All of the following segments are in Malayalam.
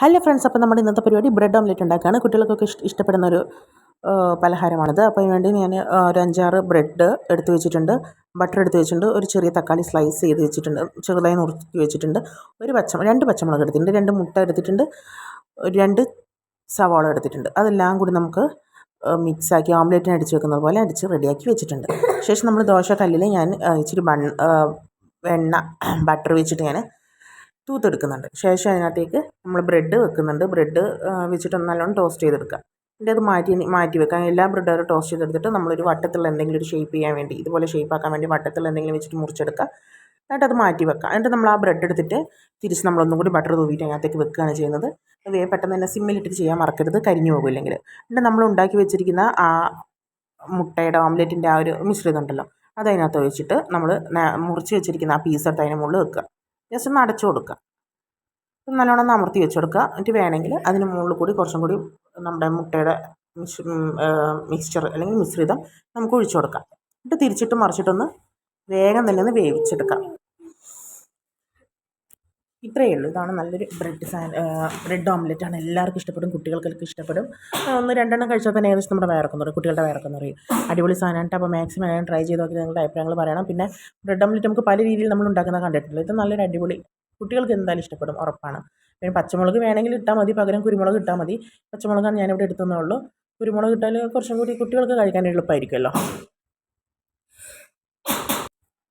ഹലോ ഫ്രണ്ട്സ് അപ്പോൾ നമ്മുടെ ഇന്നത്തെ പരിപാടി ബ്രെഡ് ഓംലെറ്റ് ഉണ്ടാക്കുകയാണ്. കുട്ടികൾക്കൊക്കെ ഇഷ്ട ഇഷ്ടപ്പെടുന്ന ഒരു പലഹാരമാണിത്. അപ്പോൾ അതിന് വേണ്ടി ഞാൻ ഒരു അഞ്ചാറ് ബ്രെഡ് എടുത്ത് വെച്ചിട്ടുണ്ട്. ബട്ടർ എടുത്ത് വെച്ചിട്ടുണ്ട്. ഒരു ചെറിയ തക്കാളി സ്ലൈസ് ചെയ്ത് വെച്ചിട്ടുണ്ട്. ചെറുതായി നുറുക്കി വെച്ചിട്ടുണ്ട്. ഒരു പച്ച രണ്ട് പച്ചമുളക് എടുത്തിട്ടുണ്ട്. രണ്ട് മുട്ട എടുത്തിട്ടുണ്ട്. രണ്ട് സവാള എടുത്തിട്ടുണ്ട്. അതെല്ലാം കൂടി നമുക്ക് മിക്സാക്കി ഓംലെറ്റിന് അടിച്ച് വെക്കുന്നത് പോലെ അടിച്ച് റെഡിയാക്കി വെച്ചിട്ടുണ്ട്. ശേഷം നമ്മൾ ദോശ കല്ലിൽ ഞാൻ ഇച്ചിരി ബൺ എണ്ണ ബട്ടർ വെച്ചിട്ട് ഞാൻ തൂത്തെടുക്കുന്നുണ്ട്. ശേഷം അതിനകത്തേക്ക് നമ്മൾ ബ്രെഡ് വെക്കുന്നുണ്ട്. ബ്രെഡ് വെച്ചിട്ട് നല്ലോണം ടോസ്റ്റ് ചെയ്തെടുക്കുക. എന്നിട്ട് അത് മാറ്റി മാറ്റി വെക്കാം എല്ലാ ബ്രെഡും ടോസ്റ്റ് ചെയ്തെടുത്തിട്ട് നമ്മളൊരു വട്ടത്തിൽ എന്തെങ്കിലും ഒരു ഷേപ്പ് ചെയ്യാൻ വേണ്ടി ഇതുപോലെ ഷേപ്പ് ആക്കാൻ വേണ്ടി വട്ടത്തിൽ എന്തെങ്കിലും വെച്ചിട്ട് മുറിച്ചെടുക്കുക. എന്നിട്ട് അത് മാറ്റി വെക്കുക. എന്നിട്ട് നമ്മൾ ആ ബ്രെഡ് എടുത്തിട്ട് തിരിച്ച് നമ്മളൊന്നും കൂടി ബട്ടർ തൂവിയിട്ട് അതിനകത്തേക്ക് വെക്കുകയാണ് ചെയ്യുന്നത്. വേ പെട്ടെന്ന് തന്നെ സിമ്മിലിട്ടിട്ട് ചെയ്യാൻ മറക്കരുത്. കരിഞ്ഞു പോകുമില്ലെങ്കിൽ എന്നിട്ട് നമ്മൾ ഉണ്ടാക്കി വെച്ചിരിക്കുന്ന ആ മുട്ടയുടെ ഓംലെറ്റിന്റെ ആ ഒരു മിശ്രിതം ഉണ്ടല്ലോ അത് അതിനകത്ത് വെച്ചിട്ട് നമ്മൾ മുറിച്ച് വെച്ചിരിക്കുന്ന ആ പീസ് എടുത്ത് അതിന് മുകളിൽ വെക്കുക. ജസ്റ്റ് ഒന്ന് അടച്ചു കൊടുക്കുക. നല്ലോണം ഒന്ന് അമർത്തി വെച്ച് കൊടുക്കുക. എന്നിട്ട് വേണമെങ്കിൽ അതിന് മുകളിൽ കൂടി കുറച്ചും കൂടി നമ്മുടെ മുട്ടയുടെ മിക്സ്ചർ അല്ലെങ്കിൽ മിശ്രിതം നമുക്ക് ഒഴിച്ചു കൊടുക്കാം. എന്നിട്ട് തിരിച്ചിട്ട് മറിച്ചിട്ടൊന്ന് വേഗം തന്നെ ഒന്ന് വേവിച്ചെടുക്കാം. ഇത്രയേ ഉള്ളൂ. ഇതാണ് നല്ലൊരു ബ്രെഡ് ബ്രെഡ് ഓംലെറ്റ് ആണ്. എല്ലാവർക്കും ഇഷ്ടപ്പെടും. കുട്ടികൾക്കൊക്കെ ഇഷ്ടപ്പെടും. ഒന്ന് രണ്ടെണ്ണം കഴിച്ചാൽ തന്നെ ഏകദേശം നമ്മുടെ വയറൊക്കെ നിറയും. കുട്ടികളുടെ വയറൊക്കെ നിറയും. അടിപൊളി സാധനമായിട്ട് അപ്പോൾ മാക്സിമം ഞാൻ ട്രൈ ചെയ്ത് നോക്കി നിങ്ങളുടെ അഭിപ്രായങ്ങൾ പറയണം. പിന്നെ ബ്രെഡ് ഓംലെറ്റ് നമുക്ക് പല രീതിയിൽ നമ്മൾ ഉണ്ടാക്കുന്നത് കണ്ടിട്ടുണ്ട് ഇത് നല്ലൊരു അടിപൊളി കുട്ടികൾക്ക് എന്തായാലും ഇഷ്ടപ്പെടും. ഉറപ്പാണ്. പിന്നെ പച്ചമുളക് വേണമെങ്കിൽ ഇട്ടാൽ മതി. പകരം കുരുമുളക് ഇട്ടാൽ മതി. പച്ചമുളകാണ് ഞാനിവിടെ എടുത്തതേ ഉള്ളൂ. കുരുമുളക് ഇട്ടാൽ കുറച്ചും കൂടി കുട്ടികൾക്ക് കഴിക്കാൻ എളുപ്പമായിരിക്കുമല്ലോ.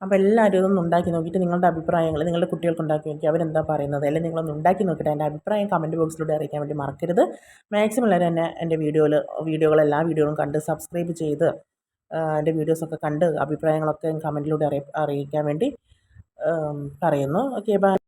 അപ്പോൾ എല്ലാവരും ഇതൊന്ന് ഉണ്ടാക്കി നോക്കിയിട്ട് നിങ്ങളുടെ അഭിപ്രായങ്ങൾ നിങ്ങളുടെ കുട്ടികൾക്ക് ഉണ്ടാക്കി നോക്കി അവരെന്താ പറയുന്നത്? അല്ലെങ്കിൽ നിങ്ങളൊന്ന് ഉണ്ടാക്കി നോക്കിയിട്ട് എന്റെ അഭിപ്രായം കമന്റ് ബോക്സിലൂടെ അറിയിക്കാൻ വേണ്ടി മറക്കരുത്. മാക്സിമം എല്ലാവരും എന്നെ എന്റെ വീഡിയോയിൽ വീഡിയോകൾ എല്ലാ വീഡിയോകളും കണ്ട് സബ്സ്ക്രൈബ് ചെയ്ത് എന്റെ വീഡിയോസൊക്കെ കണ്ട് അഭിപ്രായങ്ങളൊക്കെ കമന്റിലൂടെ അറിയിക്കാൻ വേണ്ടി പറയുന്നു. Okay bye